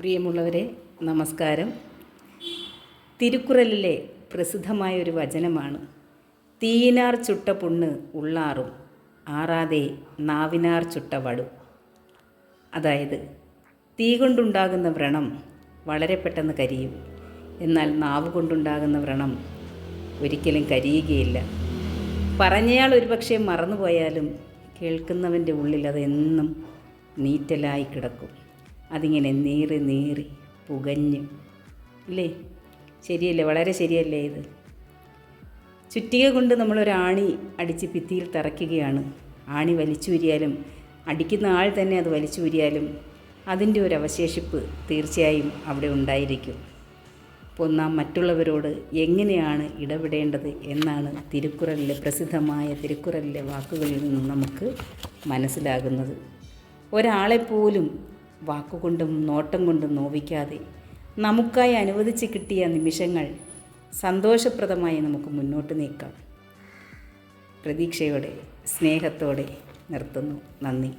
പ്രിയമുള്ളവരെ നമസ്കാരം. തിരുക്കുറലിലെ പ്രസിദ്ധമായ ഒരു വചനമാണ് തീയിനാർ ചുട്ട പുണ്ണ് ഉള്ളാറും ആറാതെ നാവിനാർ ചുട്ട വടു അതായത് തീ കൊണ്ടുണ്ടാകുന്ന വ്രണം വളരെ പെട്ടെന്ന് കരിയും. എന്നാൽ നാവ് കൊണ്ടുണ്ടാകുന്ന വ്രണം ഒരിക്കലും കരിയുകയില്ല. പറഞ്ഞയാൾ ഒരുപക്ഷെ മറന്നുപോയാലും കേൾക്കുന്നവന്റെ ഉള്ളിൽ അതെന്നും നീറ്റലായി കിടക്കും. അതിങ്ങനെ നീറി നീറി പുകഞ്ഞ്. ഇല്ലേ? ശരിയല്ലേ? വളരെ ശരിയല്ലേ ഇത്? ചുറ്റിക കൊണ്ട് നമ്മളൊരാണി അടിച്ച് ഭിത്തിയിൽ തറയ്ക്കുകയാണ്. ആണി വലിച്ചൂരിയാലും അടിക്കുന്ന ആൾ തന്നെ അത് വലിച്ചൂരിയാലും അതിന്റെ ഒരു അവശേഷിപ്പ് തീർച്ചയായും അവിടെ ഉണ്ടായിരിക്കും. അപ്പോൾ നാം മറ്റുള്ളവരോട് എങ്ങനെയാണ് ഇടപെടേണ്ടത് എന്നാണ് തിരുക്കുറലിലെ പ്രസിദ്ധമായ തിരുക്കുറലിലെ വാക്കുകളിൽ നിന്നും നമുക്ക് മനസ്സിലാകുന്നത്. ഒരാളെപ്പോലും വാക്കുകൊണ്ടും നോട്ടം കൊണ്ടും നോവിക്കാതെ നമുക്കായി അനുവദിച്ച് കിട്ടിയ നിമിഷങ്ങൾ സന്തോഷപ്രദമായി നമുക്ക് മുന്നോട്ട് നീക്കാം. പ്രതീക്ഷയോടെ സ്നേഹത്തോടെ നിർത്തുന്നു. നന്ദി.